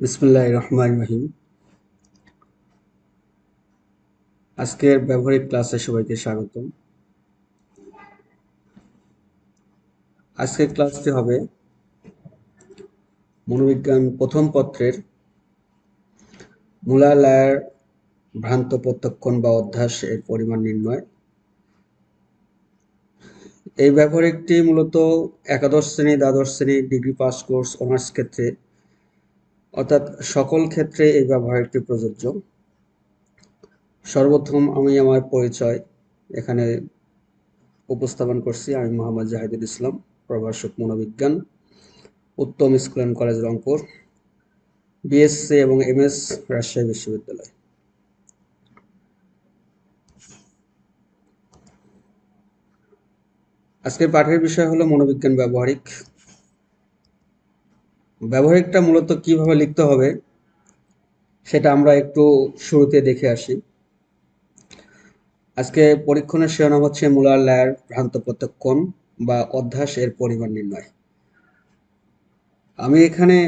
বিসমুল্লাহ রহমান রহিম। আজকের ব্যবহারিক ক্লাসে সবাইকে স্বাগতম। আজকের ক্লাসটি হবে মনোবিজ্ঞান প্রথম পত্রের মূলালয়ের ভ্রান্ত প্রত্যক্ষণ বা অধ্যাস এর পরিমাণ নির্ণয়। এই ব্যবহারিকটি মূলত একাদশ শ্রেণি, দ্বাদশ শ্রেণি, ডিগ্রি পাস কোর্স, অনার্স ক্ষেত্রে অর্থাৎ সকল ক্ষেত্রে এই ব্যবহারটি প্রযোজ্য। সর্বপ্রথম আমি আমার পরিচয় এখানে উপস্থাপন করছি। আমি মোহাম্মদ জাহিদুল ইসলাম, প্রভাষক মনোবিজ্ঞান, Uttam school and college Rangpur BSc এবং এমএস রাজশাহী বিশ্ববিদ্যালয়। আজকের পাঠের বিষয় হলো মনোবিজ্ঞান ব্যবহারিক। ব্যবহারিকটা মূলত কীভাবে লিখতে হবে, সেটা আমরা একটু শুরুতে দেখে আসি। আজকে পরীক্ষণের শিরোনাম হচ্ছে মূলার ল্যার ভ্রান্ত প্রত্যক্ষণ বা অধ্যাস এর পরিমাণ নির্ণয়। আমি এখানে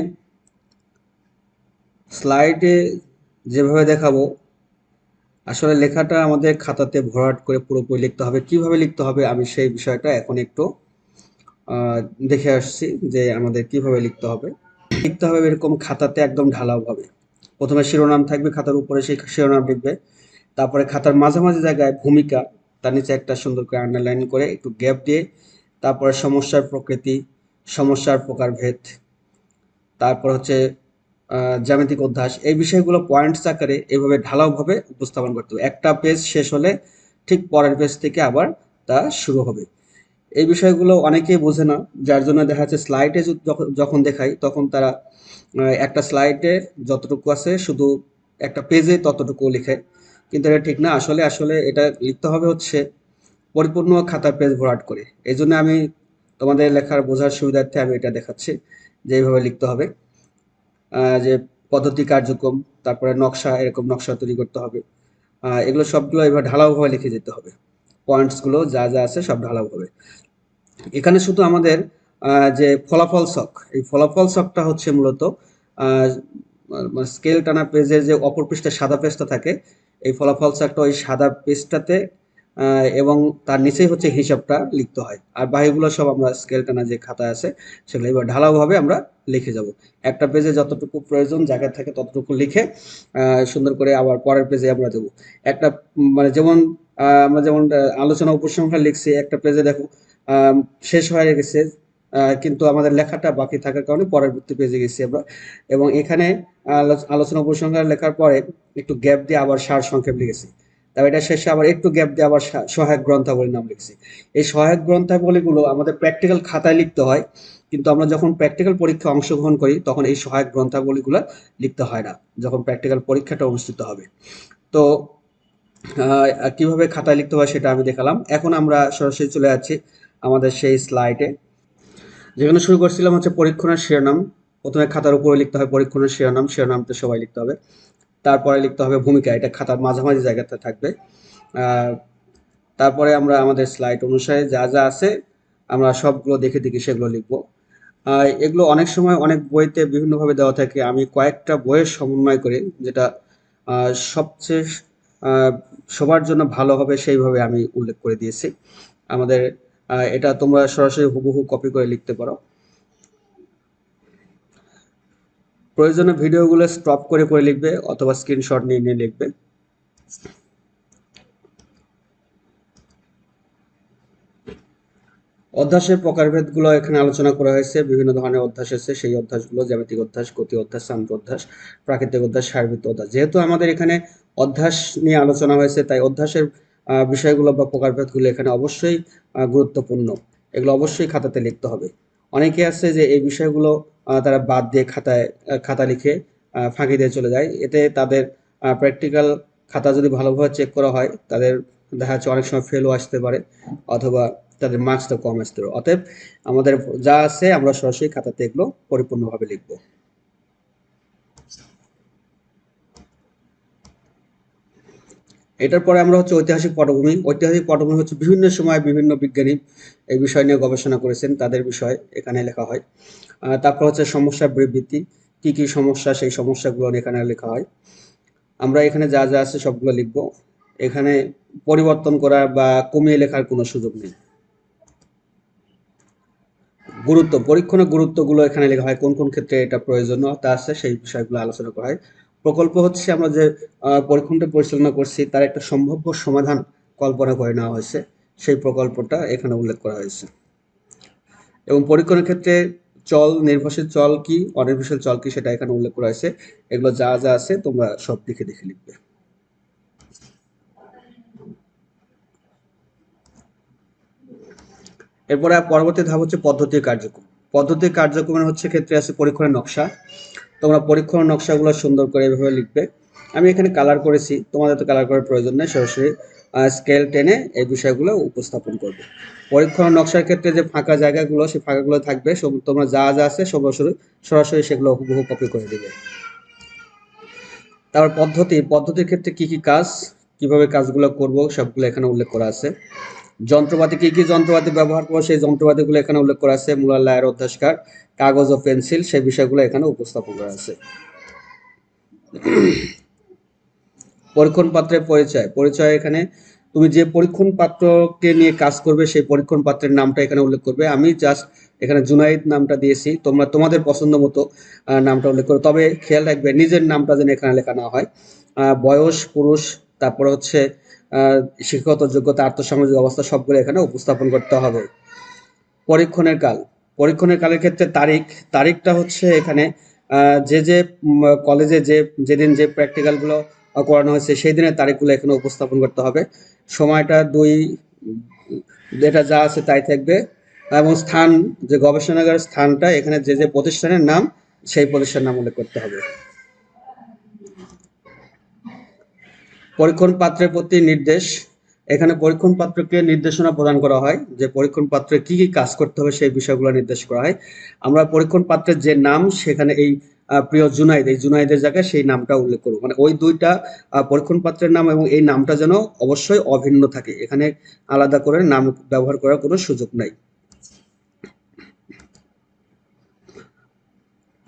স্লাইডে যেভাবে দেখাবো, আসলে লেখাটা আমাদের খাতাতে ভরাট করে পুরোপুরি লিখতে হবে। কীভাবে লিখতে হবে আমি সেই বিষয়টা এখন একটু দেখে আসছি যে আমাদের কীভাবে লিখতে হবে। লিখতে হবে এরকম খাতাতে একদম ঢালাওভাবে প্রথমে শিরোনাম থাকবে, খাতার উপরে সেই শিরোনাম লিখবে। তারপরে খাতার মাঝামাঝি জায়গায় ভূমিকা, তার নিচে একটা সুন্দর করে আন্ডারলাইন করে একটু গ্যাপ দিয়ে, তারপরে সমস্যার প্রকৃতি, সমস্যার প্রকারভেদ, তারপর হচ্ছে জ্যামিতিক অধ্যাস, এই বিষয়গুলো পয়েন্টস আকারে এইভাবে ঢালাওভাবে উপস্থাপন করতে হবে। একটা পেজ শেষ হলে ঠিক পরের পেজ থেকে আবার তা শুরু হবে। এই বিষয়গুলো অনেকেই বোঝে না, যার জন্য দেখা যাচ্ছে স্লাইডে যখন দেখাই তখন তারা একটা স্লাইডে যতটুকু আছে শুধু একটা পেজে ততটুকু লিখে। কিন্তু এটা ঠিক না, আসলে আসলে এটা লিখতে হবে হচ্ছে পরিপূর্ণ খাতার পেজ ভরাট করে। এই জন্য আমি তোমাদের লেখার বোঝার সুবিধার্থে আমি এটা দেখাচ্ছি যে এইভাবে লিখতে হবে। যে পদ্ধতি কার্যক্রম, তারপরে নকশা, এরকম নকশা তৈরি করতে হবে। এগুলো সবগুলো এবার ঢালাওভাবে লিখে যেতে হবে। পয়েন্টসগুলো যা যা আছে সব ঢালাওভাবে। এখানে শুধু আমাদের যে ফলাফল শখ, এই ফলাফল শখটা হচ্ছে মূলত স্কেল টানা পেজের যে অপর পৃষ্ঠে সাদা পেজটা থাকে, এই ফলাফল শখটা ওই সাদা পেজটাতে এবং তার নিচেই হচ্ছে হিসাবটা লিখতে হয়। আর বাকিগুলো সব আমরা স্কেল টানা যে খাতা আছে, সেগুলো এবার ঢালাওভাবে আমরা লিখে যাব। একটা পেজে যতটুকু প্রয়োজন, জায়গা থাকে ততটুকু লিখে সুন্দর করে আবার পরের পেজে আমরা দেবো। একটা মানে যেমন আমরা যেমন, আলোচনা উপসংহার লিখছি, একটা পেজে দেখো শেষ হয়ে গেছে। কিন্তু আমাদের লেখাটা বাকি থাকার কারণে পরবর্তী পেজে গেছি আমরা। এবং এখানে আলোচনা উপসংহার লেখার পরে একটু গ্যাপ দিয়ে আবার সার সংক্ষেপ লিখেছি। তবে এটা শেষে আবার একটু গ্যাপ দিয়ে আবার সহায়ক গ্রন্থাবলী নাম লিখছি। এই সহায়ক গ্রন্থাবলীগুলো আমাদের প্র্যাকটিক্যাল খাতায় লিখতে হয়, কিন্তু আমরা যখন প্র্যাকটিক্যাল পরীক্ষায় অংশগ্রহণ করি, তখন এই সহায়ক গ্রন্থাবলীগুলো লিখতে হয় না, যখন প্র্যাকটিক্যাল পরীক্ষাটা অনুষ্ঠিত হবে। তো কীভাবে খাতায় লিখতে হয় সেটা আমি দেখালাম। এখন আমরা সরাসরি চলে যাচ্ছি। আমাদের সেই স্লাইডে যেখানে শুরু করছিলাম হচ্ছে পরীক্ষণের শিরোনাম। প্রথমে খাতার উপরে লিখতে হবে পরীক্ষণের শিরোনাম। শিরোনামটা সবাই লিখতে হবে। তারপরে লিখতে হবে ভূমিকা। এটা খাতার মাঝামাঝি জায়গাতে থাকবে। তারপরে আমরা আমাদের স্লাইড অনুসারে যা যা আছে, আমরা সবগুলো দেখে দেখে সেগুলো লিখব। এগুলো অনেক সময় অনেক বইতে বিভিন্নভাবে দেওয়া থাকে। আমি কয়েকটা বইয়ের সমন্বয় করে, যেটা সবচেয়ে সবার জন্য ভালো হবে সেইভাবে আমি উল্লেখ করে দিয়েছি। আমাদের এটা তোমরা সরাসরি হুবহু কপি করে লিখতে পারো। প্রয়োজনে ভিডিওগুলো স্টপ করে করে লিখবে অথবা স্ক্রিনশট নিয়ে নিয়ে লিখবে। অধ্যাসের প্রকারভেদগুলো এখানে আলোচনা করা হয়েছে, বিভিন্ন ধরনের অধ্যাস আছে, সেই অধ্যাসগুলো জ্যামিতিক অধ্যাস, গতি অধ্যাস শান্ত অধ্যাস, প্রাকৃতিক অধ্যাস সার্বিক অধ্যাস। যেহেতু আমাদের এখানে অধ্যাস নিয়ে আলোচনা হয়েছে, তাই অধ্যাসের বিষয়গুলো বা প্রকারভেদগুলো এখানে অবশ্যই গুরুত্বপূর্ণ। এগুলো অবশ্যই খাতাতে লিখতে হবে। অনেকে আছে যে এই বিষয়গুলো তারা বাদ দিয়ে খাতায় খাতা লিখে ফাঁকি দিয়ে চলে যায়। এতে তাদের প্র্যাকটিক্যাল খাতা যদি ভালোভাবে চেক করা হয়, তাদের দেখা যাচ্ছে অনেক সময় ফেলও আসতে পারে, অথবা তাদের মার্কসটা কম আসতে পারে। অতএব আমাদের যা আছে আমরা সরাসরি খাতাতে এগুলো পরিপূর্ণভাবে লিখব। এটার পরে আমরা হচ্ছে ঐতিহাসিক পটভূমি। ঐতিহাসিক পটভূমি হচ্ছে বিভিন্ন সময় বিভিন্ন বিজ্ঞানী এই বিষয় নিয়ে গবেষণা করেছেন, তাদের বিষয় এখানে লেখা হয়। তারপর হচ্ছে সমস্যা বিবৃতি, কি কি সমস্যা, সেই সমস্যাগুলো এখানে লেখা হয়। আমরা এখানে যা যা আছে সবগুলো লিখব। এখানে পরিবর্তন করা বা কমিয়ে লেখার কোনো সুযোগ নেই। গুরুত্ব, পরীক্ষণের গুরুত্বগুলো এখানে লেখা হয়, কোন কোন ক্ষেত্রে এটা প্রয়োজনীয়তা আছে, সেই বিষয়গুলো আলোচনা করা হয়। প্রকল্প হচ্ছে আমরা যে পরীক্ষণটা পরিচালনা করছি, তার একটা সম্ভাব্য সমাধান কল্পনা করে নেওয়া হয়েছে। সেই প্রকল্পটা এখানে উল্লেখ করা হয়েছে। এবং পরীক্ষণের ক্ষেত্রে চল, নির্ভরশীল চল কি, অনির্ভরশীল চল কি সেটা এখানে উল্লেখ করা হয়েছে। এগুলো যা যা আছে তোমরা সব দেখে দেখে লিখবে। এরপরে পরবর্তী ধাপ হচ্ছে পদ্ধতি কার্যক্রম। পদ্ধতি কার্যক্রমের হচ্ছে ক্ষেত্রে আছে পরীক্ষণের নকশা। তোমরা পরীক্ষণের নকশাগুলো সুন্দর করে এভাবে লিখবে। আমি এখানে কালার করেছি, তোমাদের তো কালার করার প্রয়োজন নেই, সরাসরি স্কেল টেনে এই বিষয়গুলো উপস্থাপন করবে। পরীক্ষণ নকশার ক্ষেত্রে যে ফাঁকা জায়গাগুলো, সেই ফাঁকাগুলো থাকবে তোমরা যা যা আছে সরাসরি সরাসরি সেগুলো হুবহু কপি করে দেবে। তারপর পদ্ধতি, পদ্ধতির ক্ষেত্রে কি কি কাজ, কীভাবে কাজগুলো করব, সবগুলো এখানে উল্লেখ করা আছে। যন্ত্রপাতি, কি কি যন্ত্রপাতি ব্যবহার করব, সেই যন্ত্রপাতিগুলো এখানে উল্লেখ করা আছে, মূলার লায়ের অধ্যাস্কার, কাগজ ও পেন্সিল, সেই বিষয়গুলো এখানে উপস্থাপন করা আছে। পরীক্ষণ পাত্রের পরিচয় পরিচয় এখানে, তুমি যে পরীক্ষণ পাত্রকে নিয়ে কাজ করবে, সেই পরীক্ষণ পাত্রের নামটা এখানে উল্লেখ করবে। আমি জাস্ট এখানে জুনাইদ নামটা দিয়েছি, তোমরা তোমাদের পছন্দ মতো নামটা উল্লেখ করো। তবে খেয়াল রাখবে, নিজের নামটা যেন এখানে লেখা না হয়। বয়স, পুরুষ তারপরে হচ্ছে শিক্ষাগত যোগ্যতা, আর্থসামাজিক অবস্থা সবগুলো এখানে উপস্থাপন করতে হবে। পরীক্ষণের কাল। পরীক্ষণের কালের ক্ষেত্রে তারিখ। তারিখটা হচ্ছে এখানে যে যে কলেজে যে, যেদিন যে প্র্যাকটিক্যালগুলো করানো হয়েছে, সেই দিনের তারিখগুলো এখানে উপস্থাপন করতে হবে। সময়টা দুই, যেটা যা আছে তাই থাকবে। এবং স্থান, যে গবেষণাগারের স্থানটা, এখানে যে যে প্রতিষ্ঠানের নাম, সেই প্রতিষ্ঠানের নাম উল্লেখ করতে হবে। পরীক্ষণ পাত্রের প্রতি নির্দেশ, এখানে পরীক্ষণ পাত্রকে নির্দেশনা প্রদান করা হয় যে পরীক্ষণ পাত্রে কি কি কাজ করতে হবে সেই বিষয়গুলো নির্দেশ করা হয়। আমরা পরীক্ষণ পাত্রের যে নাম, সেখানে এই প্রিয় জুনাইদ, এই জুনাইদের জায়গায় সেই নামটা উল্লেখ করব। মানে ওই দুইটা পরীক্ষণ পাত্রের নাম এবং এই নামটা যেন অবশ্যই অভিন্ন থাকে। এখানে আলাদা করে নাম ব্যবহার করার কোনো সুযোগ নাই।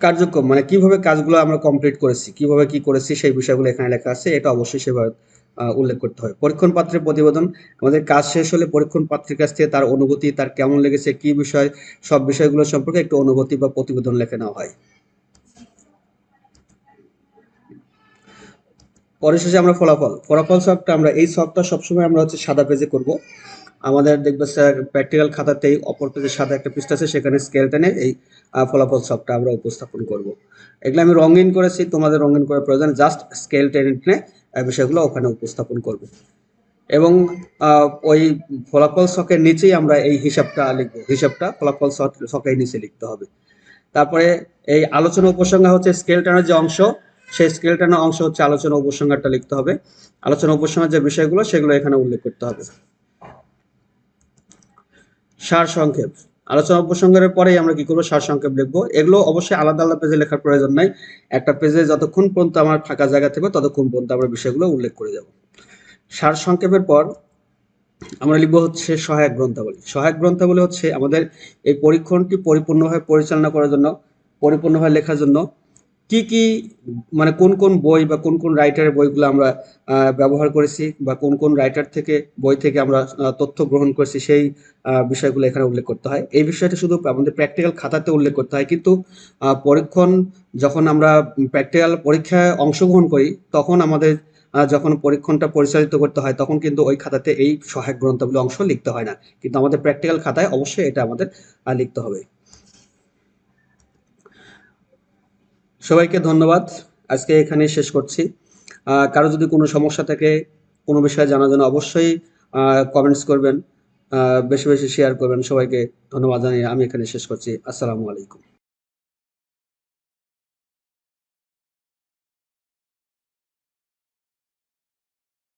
কার্যক্রম মানে কীভাবে কাজগুলো আমরা কমপ্লিট করেছি, কীভাবে কি করেছি, সেই বিষয়গুলো এখানে লেখা আছে, এটা অবশ্যই সেভাবে উল্লেখ করতে হয়। পরীক্ষণ পাত্রের প্রতিবেদন, আমাদের কাজ শেষ হলে পরীক্ষণ পাত্রের কাছ থেকে তার অনুভূতি, তার কেমন লেগেছে, কি বিষয়, সব বিষয়গুলো সম্পর্কে একটু অনুভূতি বা প্রতিবেদন লেখে নেওয়া হয়। পরিশেষে আমরা ফলাফল ফলাফল সবটা আমরা, এই সবটা সবসময় আমরা হচ্ছে সাদা পেজে করব। আমাদের দেখবে স্যার প্র্যাকটিক্যাল খাতাতেই অপর পেজে সাদা একটা পৃষ্ঠা আছে, সেখানে স্কেল টেনে এই ফলাফল সবটা আমরা উপস্থাপন করব। এগুলো আমি রঙিন করেছি, তোমাদের রঙিন করার প্রয়োজন জাস্ট স্কেল টেনে টেনে বিষয়গুলো ওখানে উপস্থাপন করব। এবং ওই ফলাফল ছকের নিচেই আমরা এই হিসাবটা লিখব, হিসাবটা ফলাফল ছকের নিচে লিখতে হবে। তারপরে এই আলোচনা উপসংহার হচ্ছে স্কেল টানার যে অংশ, সেই স্কেল টানার অংশ হচ্ছে আলোচনা উপসংহারটা লিখতে হবে। আলোচনা উপসংহার যে বিষয়গুলো, সেগুলো এখানে উল্লেখ করতে হবে। সার সংক্ষেপ। আলোচনা উপসংহারের পরেই আমরা কি করব? সার সংক্ষেপ লিখব। এগুলো অবশ্যই আলাদা আলাদা পেজে লেখার প্রয়োজন নাই। একটা পেজে যতক্ষণ পর্যন্ত আমার ফাঁকা জায়গা থাকবে, ততক্ষণ পর্যন্ত আমরা বিষয়গুলো উল্লেখ করে যাব। সার সংক্ষেপের পর আমরা লিখব হচ্ছে সহায়ক গ্রন্থাবলী। সহায়ক গ্রন্থাবলী হচ্ছে আমাদের এই পরীক্ষণটি পরিপূর্ণভাবে পরিচালনা করার জন্য, পরিপূর্ণভাবে লেখার জন্য কি কি মানে কোন কোন বই বা কোন কোন রাইটারের বইগুলো আমরা ব্যবহার করেছি বা কোন কোন রাইটার থেকে, বই থেকে আমরা তথ্য গ্রহণ করেছি সেই বিষয়গুলো এখানে উল্লেখ করতে হয়। এই বিষয়টা শুধু আমাদের প্র্যাকটিক্যাল খাতাতে উল্লেখ করতে হয় কিন্তু পরীক্ষণ যখন আমরা প্র্যাকটিক্যাল পরীক্ষায় অংশগ্রহণ করি, তখন আমাদের যখন পরীক্ষণটা পরিচালিত করতে হয়, তখন কিন্তু ওই খাতাতে এই সহায়ক গ্রন্থগুলো অংশ লিখতে হয় না। কিন্তু আমাদের প্র্যাকটিক্যাল খাতায় অবশ্যই এটা আমাদের লিখতে হবে। সবাইকে ধন্যবাদ। আজকে এখানে শেষ করছি। কারও যদি কোনো সমস্যা থাকে, কোনো বিষয়ে জানার জন্য অবশ্যই কমেন্টস করবেন বেশি বেশি শেয়ার করবেন। সবাইকে ধন্যবাদ জানিয়ে আমি এখানে শেষ করছি। আসসালামু আলাইকুম।